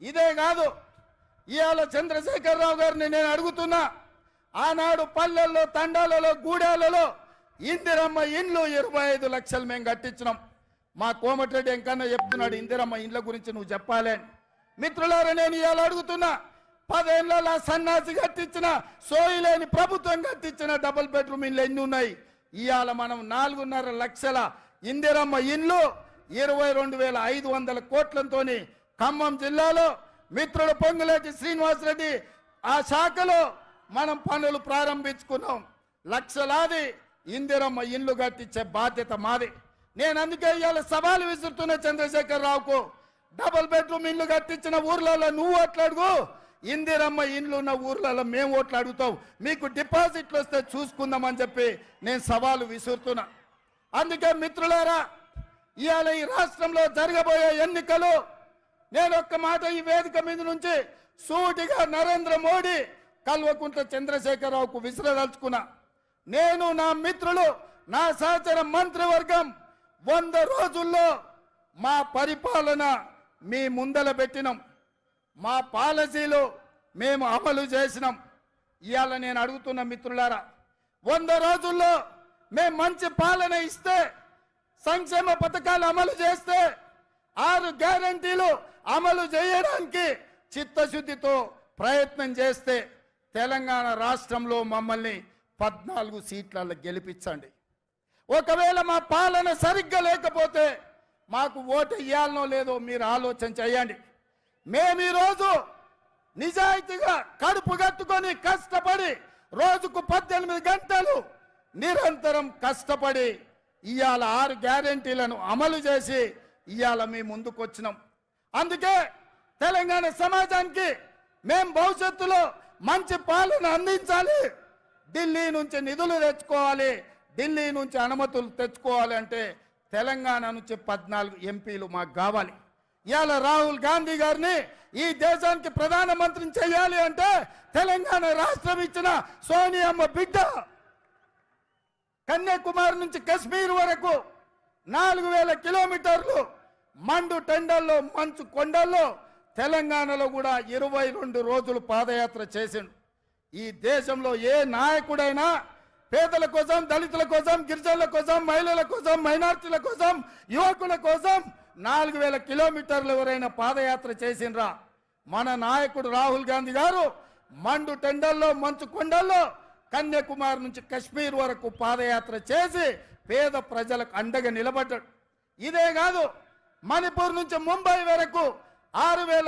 ఇదే కాదు. ఇవాళ చంద్రశేఖరరావు గారిని నేను అడుగుతున్నా. ఆనాడు పల్లెల్లో తండాలలో గూడాలలో ఇందిరమ్మ ఇండ్లు ఇరవై ఐదు లక్షలు మేము కట్టించినాం. మా కోమటిరెడ్డి ఎంకన్నా చెప్తున్నాడు ఇందిరమ్మ ఇండ్ల గురించి నువ్వు చెప్పాలే మిత్రులారా నేను ఇవాళ అడుగుతున్నా పదేళ్ళలో సన్నాసి కట్టించిన సోయిలేని ప్రభుత్వం కట్టించిన డబుల్ బెడ్రూమ్ ఇండ్లు ఎన్ని ఉన్నాయి? ఇవాళ మనం నాలుగున్నర లక్షల ఇందిరమ్మ ఇండ్లు ఇరవై రెండు వేల ఐదు వందల కోట్లతోని ఖమ్మం జిల్లాలో మిత్రుడు పొంగులేటి శ్రీనివాసరెడ్డి ఆ శాఖలో మనం పనులు ప్రారంభించుకున్నాం. లక్షలాది ఇందిరమ్మ ఇండ్లు కట్టించే బాధ్యత మాది. నేను అందుకే ఇవాళ సవాలు విసురుతున్న చంద్రశేఖర్ రావుకు డబుల్ బెడ్రూమ్ ఇల్లు కట్టించిన ఊర్లలో నువ్వు ఓట్లాడుగు ఇందిరమ్మ ఇండ్లు ఉన్న ఊర్లలో మేము ఓట్లు అడుగుతాం మీకు డిపాజిట్లు వస్తే చూసుకుందామని చెప్పి నేను సవాలు విసురుతున్నా. అందుకే మిత్రులారా ఇవాళ ఈ రాష్ట్రంలో జరగబోయే ఎన్నికలు నేను ఒక్క మాట ఈ వేదిక మీద నుంచి సూటిగా నరేంద్ర మోడీ కల్వకుంట్ల చంద్రశేఖరరావుకు విసిరదలుచుకున్నా. నేను నా మిత్రులు నా సహచర మంత్రివర్గం వంద రోజుల్లో మా పరిపాలన మీ ముందల పెట్టినాం. మా పాలసీలు మేము అమలు చేసినాం. ఇవాళ నేను అడుగుతున్న మిత్రులారా వంద రోజుల్లో మేము మంచి పాలన ఇస్తే సంక్షేమ పథకాలు అమలు చేస్తే ఆరు గ్యారంటీలు అమలు చేయడానికి చిత్తశుద్ధితో ప్రయత్నం చేస్తే తెలంగాణ రాష్ట్రంలో మమ్మల్ని పద్నాలుగు సీట్లలో గెలిపించండి. ఒకవేళ మా పాలన సరిగ్గా లేకపోతే మాకు ఓటు ఇవ్వాలనో లేదో మీరు ఆలోచన చేయండి. మేము ఈరోజు నిజాయితీగా కడుపు కట్టుకొని కష్టపడి రోజుకు పద్దెనిమిది గంటలు నిరంతరం కష్టపడి ఇవాళ ఆరు గ్యారెంటీలను అమలు చేసి ఇవాళ మీ ముందుకు వచ్చినాం అందుకే తెలంగాణ సమాజానికి మేం భవిష్యత్తులో మంచి పాలన అందించాలి. ఢిల్లీ నుంచి నిధులు తెచ్చుకోవాలి. ఢిల్లీ నుంచి అనుమతులు తెచ్చుకోవాలి అంటే తెలంగాణ నుంచి పద్నాలుగు ఎంపీలు మాకు కావాలి. ఇవాళ రాహుల్ గాంధీ గారిని ఈ దేశానికి ప్రధానమంత్రిని చేయాలి అంటే తెలంగాణ రాష్ట్రం ఇచ్చిన సోనియమ్మ బిడ్డ కన్యాకుమారి నుంచి కశ్మీర్ వరకు నాలుగు వేల కిలోమీటర్లు మండు టెండల్లో మంచు కొండల్లో తెలంగాణలో కూడా ఇరవై రెండు రోజులు పాదయాత్ర చేసిండు. ఈ దేశంలో ఏ నాయకుడైనా పేదల కోసం దళితుల కోసం గిరిజనుల కోసం మహిళల కోసం మైనార్టీల కోసం యువకుల కోసం నాలుగు వేల కిలోమీటర్లు ఎవరైనా పాదయాత్ర చేసిండ్రా? మన నాయకుడు రాహుల్ గాంధీ గారు మండు టెండల్లో మంచు కొండల్లో కన్యాకుమారి నుంచి కశ్మీర్ వరకు పాదయాత్ర చేసి పేద ప్రజలకు అండగా నిలబడ్డాడు. ఇదే కాదు మణిపూర్ నుంచి ముంబై వరకు ఆరు వేల